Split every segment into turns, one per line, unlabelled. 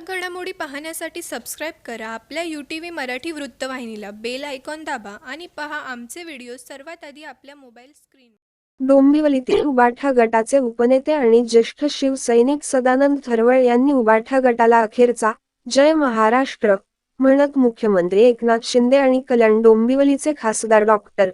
ठळक घडामोडी पाहण्यासाठी सबस्क्राईब करा. आपल्या यू टी व्ही मराठी वृत्तवाहिनीला बेल आयकॉन दाबा आणि पहा आमचे व्हिडिओ सर्वात आधी आपल्या मोबाईल स्क्रीन
डोंबिवलीतील उबाठा गटाचे उपनेते आणि ज्येष्ठ शिवसैनिक सदानंद थरवळ यांनी उबाठा गटाला अखेरचा जय महाराष्ट्र म्हणत मुख्यमंत्री एकनाथ शिंदे आणि कल्याण डोंबिवलीचे खासदार डॉक्टर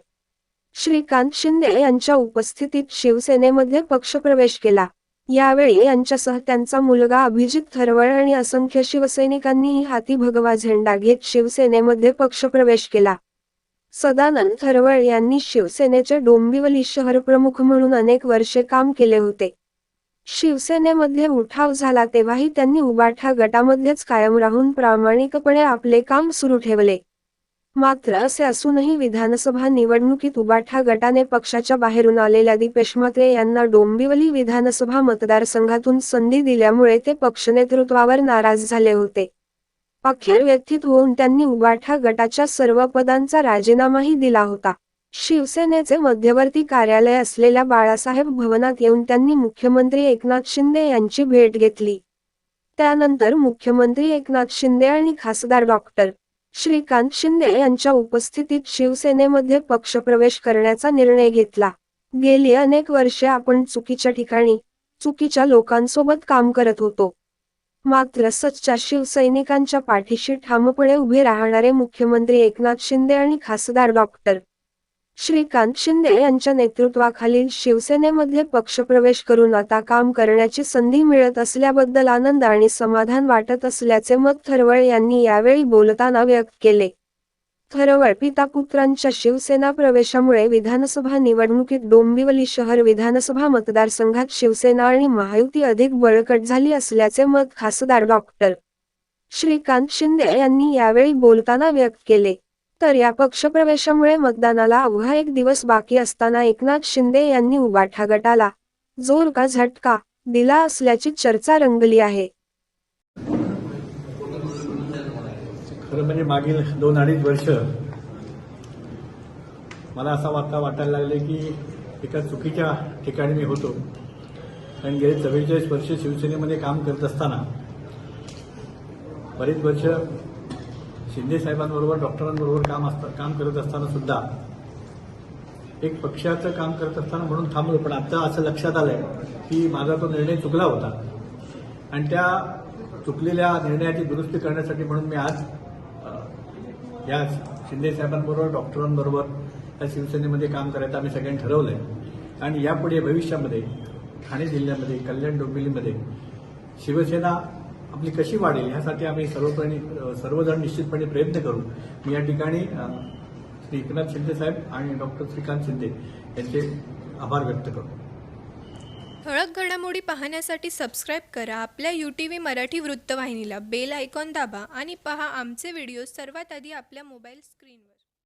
श्रीकांत शिंदे यांच्या उपस्थितीत शिवसेनेमध्ये पक्षप्रवेश केला. यावेळी यांच्यासह त्यांचा मुलगा अभिजित थरवळ आणि असंख्य शिवसैनिकांनीही हाती भगवा झेंडा घेत शिवसेनेमध्ये पक्षप्रवेश केला. सदानंद थरवळ यांनी शिवसेनेचे डोंबिवली शहर प्रमुख म्हणून अनेक वर्षे काम केले होते. शिवसेनेमध्ये उठाव झाला तेव्हाही त्यांनी उबाठा गटामध्येच कायम राहून प्रामाणिकपणे आपले काम सुरू ठेवले. मात्र असे असूनही विधानसभा निवडणुकीत उबाठा गटाने पक्षाच्या बाहेरून आलेल्या दीपेश म्हात्रे यांना डोंबिवली विधानसभा मतदारसंघातून संधी दिल्यामुळे ते पक्षनेतृत्वावर नाराज झाले होते. अखेर व्यथित होऊन त्यांनी उबाठा गटाच्या सर्व पदांचा राजीनामाही दिला होता. शिवसेनेचे मध्यवर्ती कार्यालय असलेल्या बाळासाहेब भवनात येऊन त्यांनी मुख्यमंत्री एकनाथ शिंदे यांची भेट घेतली. त्यानंतर मुख्यमंत्री एकनाथ शिंदे आणि खासदार डॉक्टर श्रीकांत शिंदे यांच्या उपस्थितीत शिवसेनेमध्ये पक्षप्रवेश करण्याचा निर्णय घेतला. गेली अनेक वर्षे आपण चुकीच्या ठिकाणी चुकीच्या लोकांसोबत काम करत होतो. मात्र सच्च्या शिवसैनिकांच्या पाठीशी ठामपणे उभे राहणारे मुख्यमंत्री एकनाथ शिंदे आणि खासदार डॉक्टर श्रीकांत शिंदे यांच्या नेतृत्वाखालील शिवसेनेमध्ये पक्षप्रवेश करून आता काम करण्याची संधी मिळत असल्याबद्दल आनंद आणि समाधान वाटत असल्याचे मत थरवळ यांनी यावेळी बोलताना व्यक्त केले. थरवळ पिता पुत्रांच्या शिवसेना प्रवेशामुळे विधानसभा निवडणुकीत डोंबिवली शहर विधानसभा मतदारसंघात शिवसेना आणि महायुती अधिक बळकट झाली असल्याचे मत खासदार डॉक्टर. श्रीकांत शिंदे यांनी यावेळी बोलताना व्यक्त केले. तर या पक्षप्रवेशामुळे मतदानाला अवघा एक दिवस बाकी असताना एकनाथ शिंदे यांनी उबाठा गटाला जोर का झटका दिला असल्याची चर्चा रंगली आहे.
खरं म्हणजे मागील दोन अडीच वर्ष मला असा वाटता वाटायला लागले की एका चुकीच्या ठिकाणी मी होतो. कारण गेले चव्वेचाळीस वर्ष शिवसेनेमध्ये काम करत असताना बरीच वर्ष शिंदे साहेबांबरोबर डॉक्टरांबरोबर काम असतं काम करत असताना सुद्धा एक पक्षाचं काम करत असताना म्हणून थांबलो. पण आता असं लक्षात आलंय की माझा तो निर्णय चुकला होता. आणि त्या चुकलेल्या निर्णयाची दुरुस्ती करण्यासाठी म्हणून मी आज या शिंदे साहेबांबरोबर डॉक्टरांबरोबर या शिवसेनेमध्ये काम करायचं आम्ही सगळ्यांनी ठरवलंय. आणि यापुढे भविष्यामध्ये ठाणे जिल्ह्यामध्ये कल्याण डोंबिवलीमध्ये शिवसेना आपली कशी वाढेल यासाठी आम्ही सर्वपणे सर्वजण निश्चितपणे प्रयत्न करू. मी या ठिकाणी श्री एकनाथ शिंदे साहेब आणि डॉक्टर श्रीकांत शिंदे यांचे आभार व्यक्त करतो.
ठळक घडामोडी पाहण्यासाठी सबस्क्राईब करा. आपल्या यू टी व्ही मराठी वृत्तवाहिनीला बेल आयकॉन दाबा आणि पहा आमचे व्हिडिओ सर्वात आधी आपल्या मोबाईल स्क्रीनवर.